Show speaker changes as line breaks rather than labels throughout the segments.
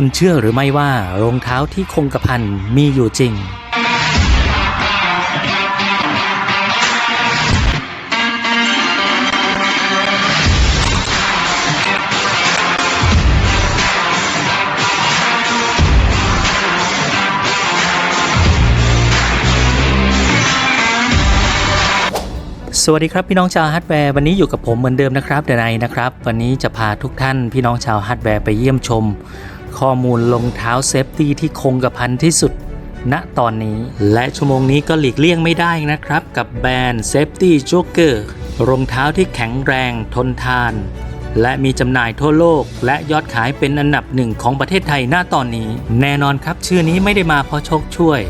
คุณเชื่อหรือไม่ว่ารองเท้าที่คงกระพันมีอยู่จริง สวัสดีครับพี่น้องชาวฮาร์ดแวร์วันนี้อยู่กับผมเหมือนเดิมนะครับเดนายนะครับ วันนี้จะพาทุกท่านพี่น้องชาวฮาร์ดแวร์ไปเยี่ยมชม ข้อมูลรองเท้าเซฟตี้ที่คงกระพันที่สุดณตอนนี้ และชั่วโมงนี้ก็หลีกเลี่ยงไม่ได้นะครับ กับแบรนด์ Safety Joker รองเท้าที่แข็งแรงทนทาน และมีจำหน่ายทั่วโลก และยอดขายเป็นอันดับหนึ่งของประเทศไทยณตอนนี้ แน่นอนครับชื่อนี้ไม่ได้มาเพราะโชคช่วย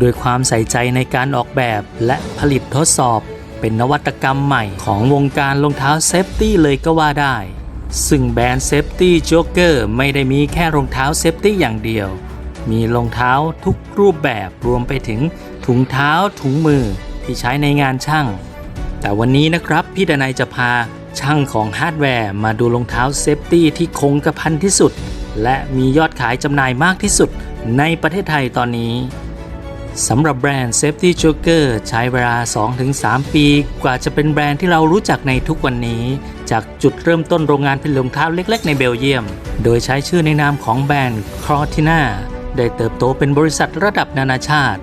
ด้วยความใส่ใจในการออกแบบและผลิตทดสอบ เป็นนวัตกรรมใหม่ของวงการรองเท้าเซฟตี้เลยก็ว่าได้ ซึ่งแบรนด์เซฟตี้โจ๊กเกอร์ไม่ได้มีแค่รองเท้าเซฟตี้อย่างเดียว มีรองเท้าทุกรูปแบบรวมไปถึงถุงเท้าถุงมือที่ใช้ในงานช่าง แต่วันนี้นะครับ พี่ดนัยจะพาช่างของฮาร์ดแวร์มาดูรองเท้าเซฟตี้ที่คงกระพันที่สุด และมียอดขายจำหน่ายมากที่สุดในประเทศไทยตอนนี้ สำหรับแบรนด์ Safety Joker ใช้เวลา 2-3 ปี กว่าจะเป็นแบรนด์ที่เรารู้จักในทุกวันนี้ จากจุดเริ่มต้นโรงงานผลิตรองเท้าเล็ก ๆ ในเบลเยียม โดยใช้ชื่อในนามของแบรนด์ Cortina ได้เติบโตเป็นบริษัทระดับนานาชาติ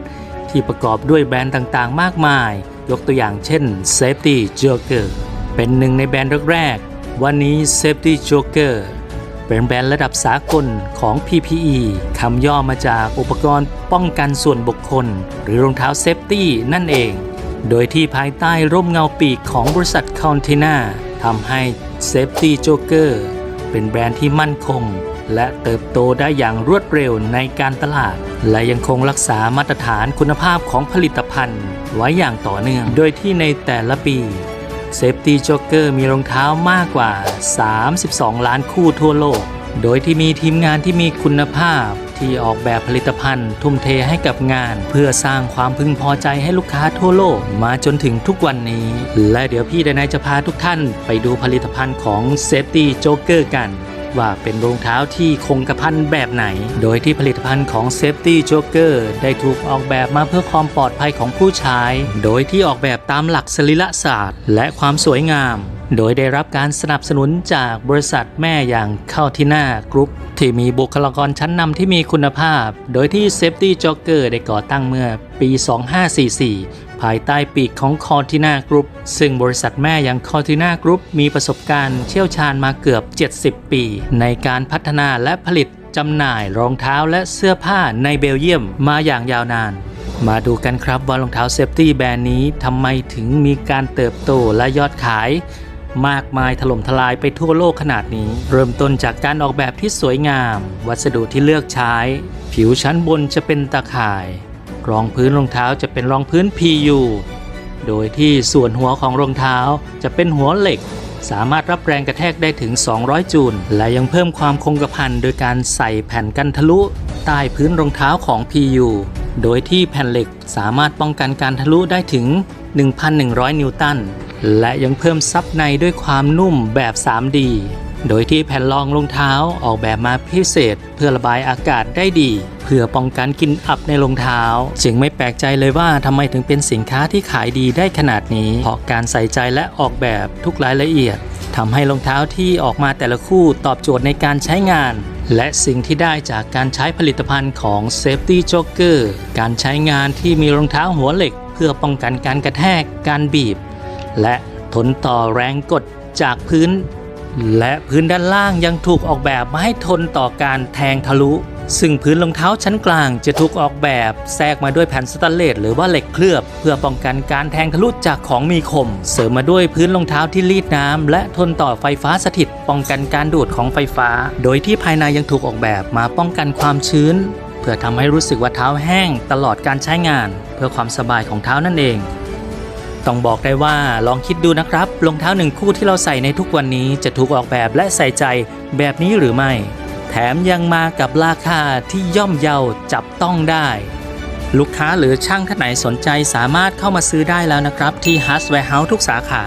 ที่ประกอบด้วยแบรนด์ต่างๆ มากมาย ยกตัวอย่างเช่น Safety Joker เป็นหนึ่งในแบรนด์แรกๆวันนี้ Safety Joker เป็นแบรนด์ระดับสากลของ PPE คำย่อมาจากอุปกรณ์ป้องกันส่วนบุคคล หรือรองเท้าเซฟตี้นั่นเอง โดยที่ภายใต้ร่มเงาปีกของบริษัทคอนเทนาทำให้ Safety Joker เป็นแบรนด์ที่มั่นคง และเติบโตได้อย่างรวดเร็วในการตลาด และยังคงรักษามาตรฐานคุณภาพของผลิตภัณฑ์ ไว้อย่างต่อเนื่อง โดยที่ในแต่ละปี เซฟตี้จ็อกเกอร์มีรองเท้ามากกว่า 32 ล้านคู่ทั่วโลก โดยที่มีทีมงานที่มีคุณภาพที่ออกแบบผลิตภัณฑ์ ทุ่มเทให้กับงาน เพื่อสร้างความพึงพอใจให้ลูกค้าทั่วโลกมาจนถึงทุกวันนี้ และเดี๋ยวพี่ดนายจะพาทุกท่านไปดูผลิตภัณฑ์ของ Safety Joker กัน ว่าเป็นรองเท้าที่คงกระพันแบบไหน โดยที่ผลิตภัณฑ์ของ Safety Joker ได้ถูกออกแบบมาเพื่อความปลอดภัยของผู้ใช้ โดยที่ออกแบบตามหลักสรีระศาสตร์ และความสวยงาม โดยได้รับการสนับสนุนจากบริษัทแม่อย่างเข้าที่หน้ากรุ๊ปที่มีบุคลากรชั้นนำที่มีคุณภาพ โดยที่ Safety Joker ได้ก่อตั้งเมื่อปี 2544 ภายใต้ปีกของคอร์ตินากรุ๊ปซึ่งบริษัทแม่อย่างคอร์ตินากรุ๊ปมีประสบการณ์เชี่ยวชาญมาเกือบ 70 ปี ในการพัฒนาและผลิตจำหน่ายรองเท้าและเสื้อผ้าในเบลเยียมมาอย่างยาวนาน มาดูกันครับว่ารองเท้าเซฟตี้แบรนด์นี้ทำไมถึงมีการเติบโตและยอดขาย มากมายถล่มทลายไปทั่วโลกขนาดนี้ เริ่มต้นจากการออกแบบที่สวยงาม วัสดุที่เลือกใช้ ผิวชั้นบนจะเป็นตะข่าย รองพื้นรองเท้าจะเป็นรองพื้น PU โดยที่ส่วนหัวของรองเท้าจะเป็นหัวเหล็ก สามารถรับแรงกระแทกได้ถึง 200 จูล และยังเพิ่มความคงกระพันโดยการใส่แผ่นกันทะลุ ใต้พื้นรองเท้าของ PU โดยที่แผ่นเหล็กสามารถป้องกันการทะลุได้ถึง 1,100 นิวตัน และยังเพิ่มซับในด้วยความนุ่มแบบ 3D โดยที่แผ่นรองรองเท้าออกแบบมาพิเศษ เพื่อระบายอากาศได้ดี เพื่อป้องกันกลิ่นอับในรองเท้า จึงไม่แปลกใจเลยว่าทำไมถึงเป็นสินค้าที่ขายดีได้ขนาดนี้ เพราะการใส่ใจและออกแบบทุกรายละเอียดทำให้รองเท้าที่ออกมาแต่ละคู่ตอบโจทย์ในการใช้งาน และสิ่งที่ได้จากการใช้ผลิตภัณฑ์ของ Safety Joker การใช้งานที่มีรองเท้าหัวเหล็ก เพื่อป้องกันการกระแทก การบีบ และทนต่อแรงกดจากพื้น และพื้นด้านล่างยังถูกออกแบบมาให้ทนต่อการแทงทะลุ ซึ่งพื้นรองเท้าชั้นกลางจะถูกออกแบบแทรกมาด้วยแผ่นสแตนเลสหรือว่าเหล็กเคลือบ เพื่อป้องกันการแทงทะลุจากของมีคม เสริมมาด้วยพื้นรองเท้าที่รีดน้ำและทนต่อไฟฟ้าสถิต ป้องกันการดูดของไฟฟ้า โดยที่ภายในยังถูกออกแบบมาป้องกันความชื้น เพื่อทำให้รู้สึกว่าเท้าแห้งตลอดการใช้งาน เพื่อความสบายของเท้านั่นเอง ต้องบอกได้ว่าลองคิดดูนะครับรองเท้าหนึ่งคู่ที่เราใส่ในทุกวันนี้จะถูกออกแบบและใส่ใจแบบนี้หรือไม่ แถมยังมากับราคาที่ย่อมเยาจับต้องได้ ลูกค้าหรือช่างท่านไหนสนใจสามารถเข้ามาซื้อได้แล้วนะครับ ที่ h a r d w a r e House ทุกสาขา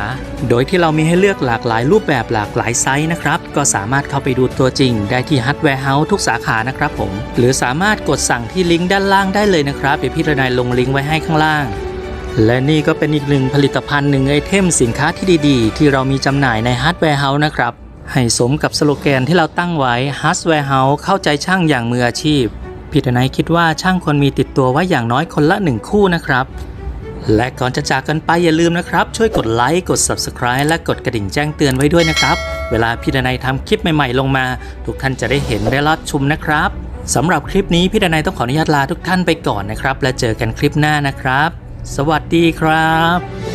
โดยที่เรามีให้เลือกหลากหลายรูปแบบหลากหลายไซส์นะครับ ก็สามารถเข้าไปดูตัวจริง ได้ที่ h a r d w a r e House ทุกสาขานะครับผม หรือสามารถกดสั่งที่ลิงก์ด้านล่างได้เลยนะครับเดี๋ยวพี่ระนายลงลิงก์ไว้ให้ข้างล่าง และนี่ก็เป็นอีกหนึ่งผลิตภัณฑ์หนึ่งไอเทมสินค้าที่ดีๆ ที่เรามีจำหน่ายใน Hardware House นะครับ ให้สมกับสโลแกนที่เราตั้งไว้ Hardware House เข้าใจช่างอย่างมืออาชีพพี่ทนายคิดว่าช่างควรมีติดตัวไว้อย่างน้อยคนละหนึ่งคู่นะครับ และก่อนจะจากกันไปอย่าลืมนะครับ ช่วยกดไลค์กด Subscribe และกดกระดิ่งแจ้งเตือนไว้ด้วยนะครับ เวลาพี่ทนายทำคลิปใหม่ๆ ลงมา ทุกท่านจะได้เห็นได้รับชมนะครับสำหรับคลิปนี้พี่ทนายต้องขออนุญาตลาทุกท่านไปก่อนนะครับ และเจอกันคลิปหน้านะครับ สวัสดีครับ